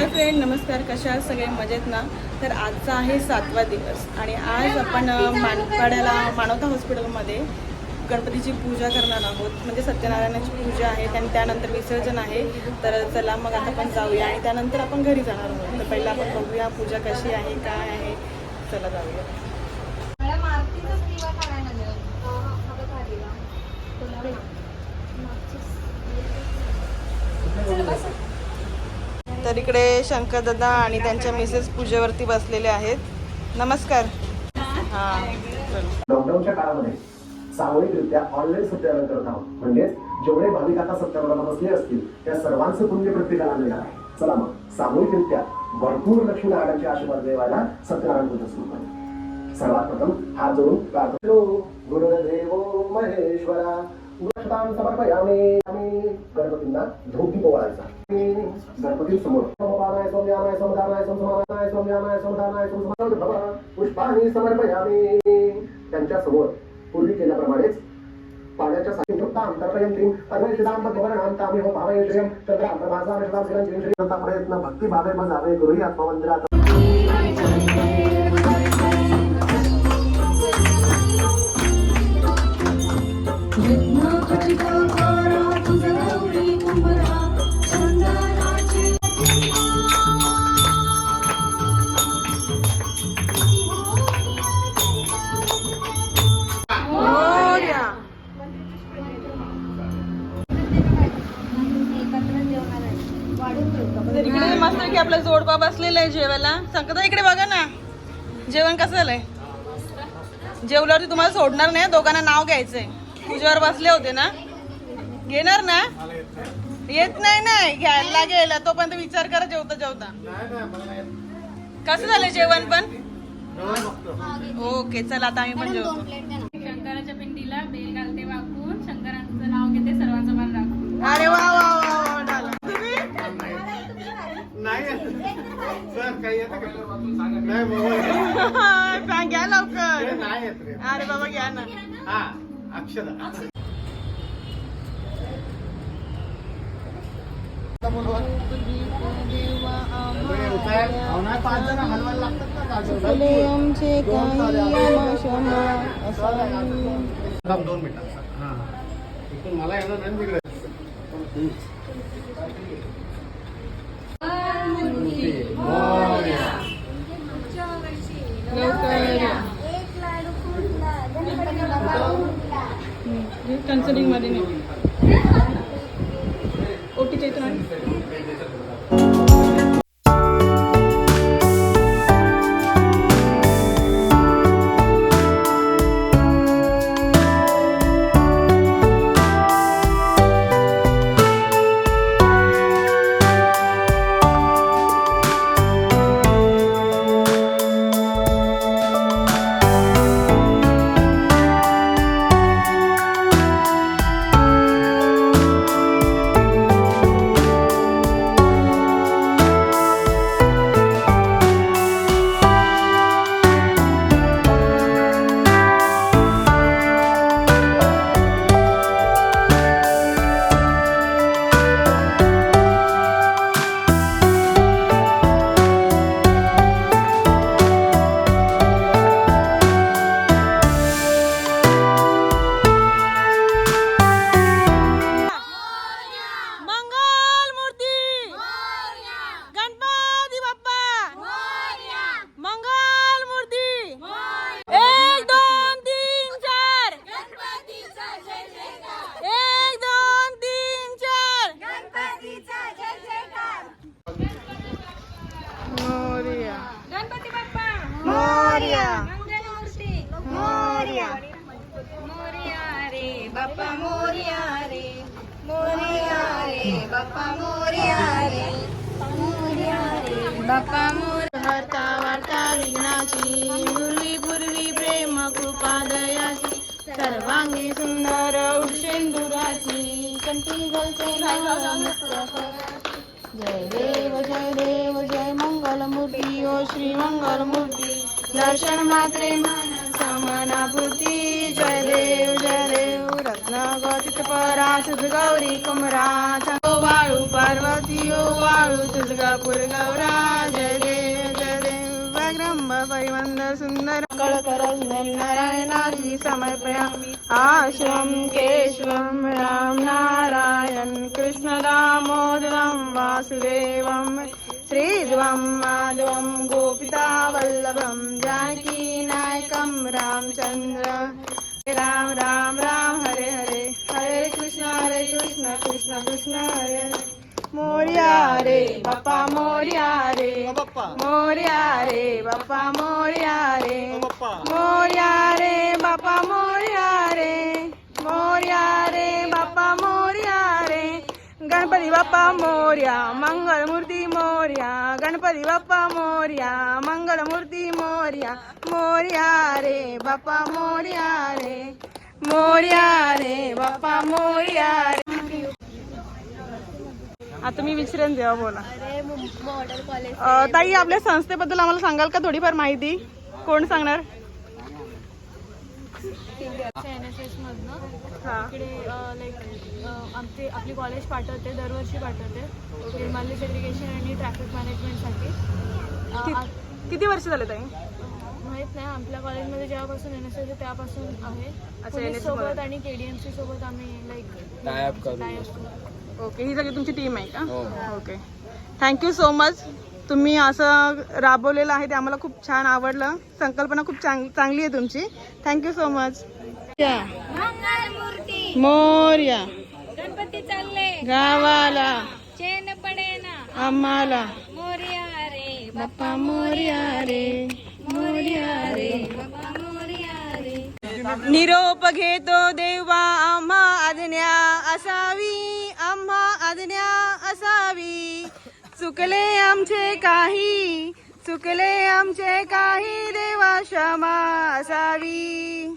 Hi friend नमस्कार कशा सगळे मजेत ना? तर आजचा आहे सातवा दिवस आणि आज आपण मानपाड्याला मानवता हॉस्पिटलमध्ये गणपतीची पूजा करणार आहोत. म्हणजे सत्यनारायणाची पूजा आहे आणि त्यानंतर विसर्जन आहे. तर चला मग आता आपण जाऊया आणि त्यानंतर आपण घरी जाणार आहोत. तर पहिला आपण बघूया पूजा कशी आहे काय आहे. चला जाऊया मॅडम आरतीचाच दिवा काढायला लागेल. हा बघा दिवा. चल बसा. तर इकडे शंकरदादा आणि त्यांच्या मिसेस पूजेवरती बसलेले आहेत. नमस्कार. हां. लॉकडाऊनच्या काळामध्ये सामूहिकरित्या ऑनलाईन सत्याग्रह करत आहोत. म्हणजेच जेवढे भाविक आता सत्याग्रहाला बसले असतील त्या सर्वांचं पुण्य प्रत्येकाला मिळणार आहे. चला मग सामूहिकरित्या भरपूर लक्ष्मीनारायणाचे आशीर्वाद देवायला सत्यनारायण पूजा सुरू करू. सर्वात प्रथम हात जोडून प्रार्थना गुरुदेवो महेश्वरा गुरुष्टान समर्पयामे आम्ही गणपतींना धोती पोवायचा. गणपती समोर. समपानाय सौम्यानाय समदानाय समसमानाय सौम्यानाय समदानाय समसमान भव पुष्पाणि समर्पयामी. त्यांच्यासमोर पूर्वी केल्याप्रमाणेच पाण्याच्या साहित्युक्तां तर्पयन्तीं परमेश्वरां भगवनां तामिह भावयश्रियं चंद्रां प्रभासां शिवां शिरं श्रीं श्रीं प्रयत्न भक्तिभावे मजावे गुरुही आत्मवंदिरात की आपला जोडपा बसलेला आहे जेवायला. संकता इकडे बघा ना. जेवण कसं झालंय? जेवल्यावरती तुम्हाला सोडणार नाही दोघांना नाव घ्यायचंय. पूजेवर बसले होते ना? घेणार ना? येत नाही नाही घ्यायला लागेल तोपर्यंत विचार करा जेवता जेवता. कसं झालं जेवण पण? ओके चला आता आम्ही पण जेवतो. सांग घ्या लवकर. अरे बाबा घ्या ना. फुले आमचे काही आमाशना असा दोन मिनिटात हा. इथून मला येणार नाही तिकडे लवकर एक लाडू फुटला. गणपती बाप्पा फुटला. कन्सल्टिंगमध्ये नाही मोरया. रे बाप्पा रे. रे बाप्पा रे. रे बाप्पा मोर हरता वार्ता विघ्नाची. पूर्वी प्रेम कृपा दयाची. सर्वांगी सुंदर उषेंदुराची कंठी घालते जय देव जय देव जय मंगल मूर्ती ओ श्री मंगल मूर्ती दर्शन मात्रे मन समनापूर्ती जय देव जय देव रत्न परा गौरी कुमरा वाळू पार्वती ओ वाळू तुळगापूर गौरा जय देव जय देव वाग्रंभ परिवंद सुंदर कळकर नारायणाची समर्पयामी आश्वम केशवम राम नारायण कृष्ण दामोदरम वासुदेवम श्रीध्वं माधवं गोपिता वल्लभं जानकी नायकं रामचन्द्र राम राम राम हरे हरे। हरे कृष्ण हरे कृष्ण कृष्ण कृष्ण हरे हरे। मोर्या रे बाप्पा मोर्या रे। मोर्या रे बाप्पा मोर्या रे। मोर्या रे बाप्पा मोर्या रे। मोर्या रे बाप्पा मोर्या गणपती बाप्पा मोर्या मंगलमूर्ती मोर्या गणपती बाप्पा मोर्या मंगलमूर्ती मोर्या मोर्या रे बाप्पा मोर्या रे मोर्या रे बाप्पा मोर्या रे. आता मी विचारेन जेव्हा बोला. ताई आपल्या संस्थेबद्दल आम्हाला सांगाल का थोडीफार माहिती? कोण सांगणार? हा. इकडे लाईक आमचे आपली कॉलेज पाठवते दरवर्षी पाठवते. निर्माल्य सेग्रिगेशन आणि ट्रॅफिक मॅनेजमेंटसाठी कि- किती वर्ष झाले ताई? माहीत नाही आपल्या कॉलेजमध्ये जेव्हापासून एन एस एस त्यापासून आहे NSS पोलीस सोबत मध्ये. आणि के डी एम सी सोबत आम्ही लाईक टायअप करू टायअप ओके ही सगळी तुमची टीम आहे का? हो. ओके थँक्यू सो मच तुम्ही असं राबवलेलं आहे ते आम्हाला खूप छान आवडलं. संकल्पना खूप चांग चांगली आहे तुमची. Thank you so much Morya. Ganpati चालले. गावाला. चेन पडेना. आम्हाला. मोर्या रे बाप्पा मोर्या रे. मोर्या रे बाप्पा मोर्या रे. निरोप घेतो देवा आम्हा आज्ञा असावी. आम्हा आज्ञा असावी. चुकले आमचे काही. चुकले आमचे काही देवा क्षमा असावी.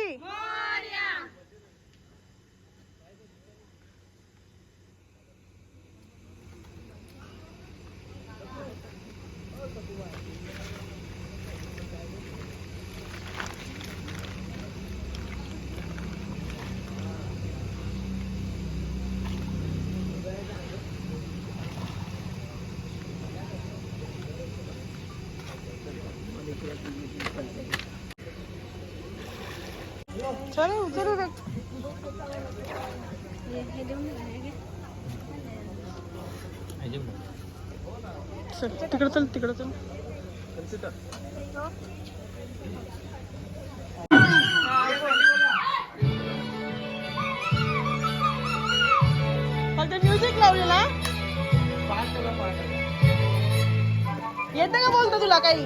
चलो चलो चल तिकडं चल तिकडं चल। फक्त म्युझिक लावलेला येतं का बोलतो तुला काही?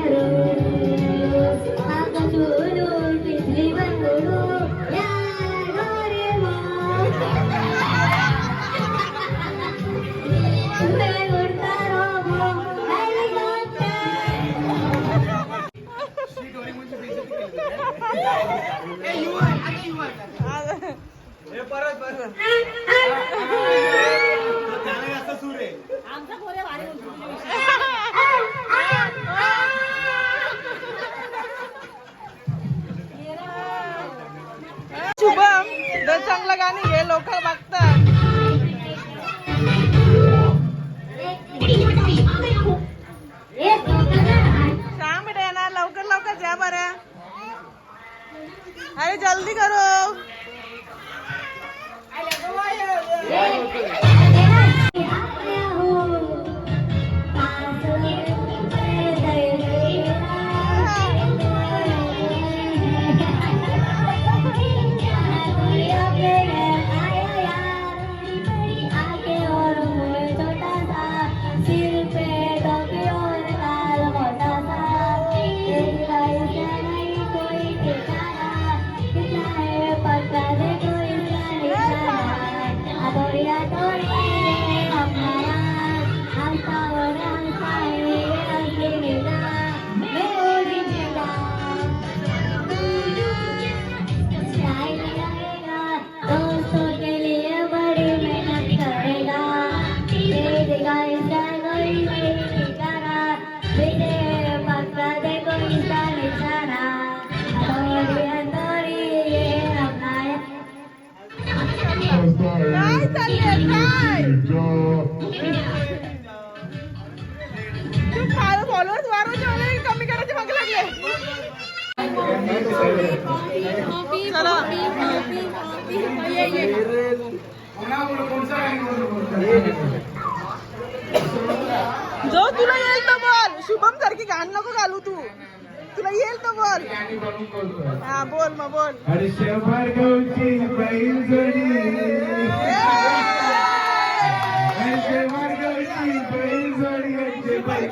शुभम दर चांगलं गाणी हे लोकल बाग Ella torre, la parada, alta hora, alta hora. जो तुला येईल तो बोल. शुभम सारखी घाण नको घालू तू. तुला येईल तो बोल. हा बोल मग बोल. हर्ष भार्गवची बैल जोडी हर्ष भार्गवची बैल जोडी यांचे बैल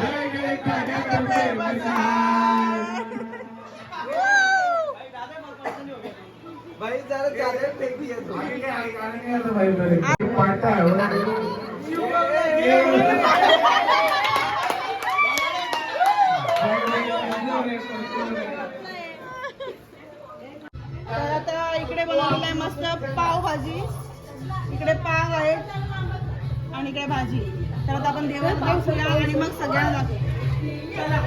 वेगळे खाण्यापुरते मसाल. आम्ही काय ऐकायला नाही आलं बाई बरं. पाटा आहे, हो. तर आता इकडे बनवलेलं मस्त मस्त पावभाजी इकडे पाव आहेत आणि इकडे भाजी तर आता आपण देवात बसूया आणि मग सगळ्यांना चला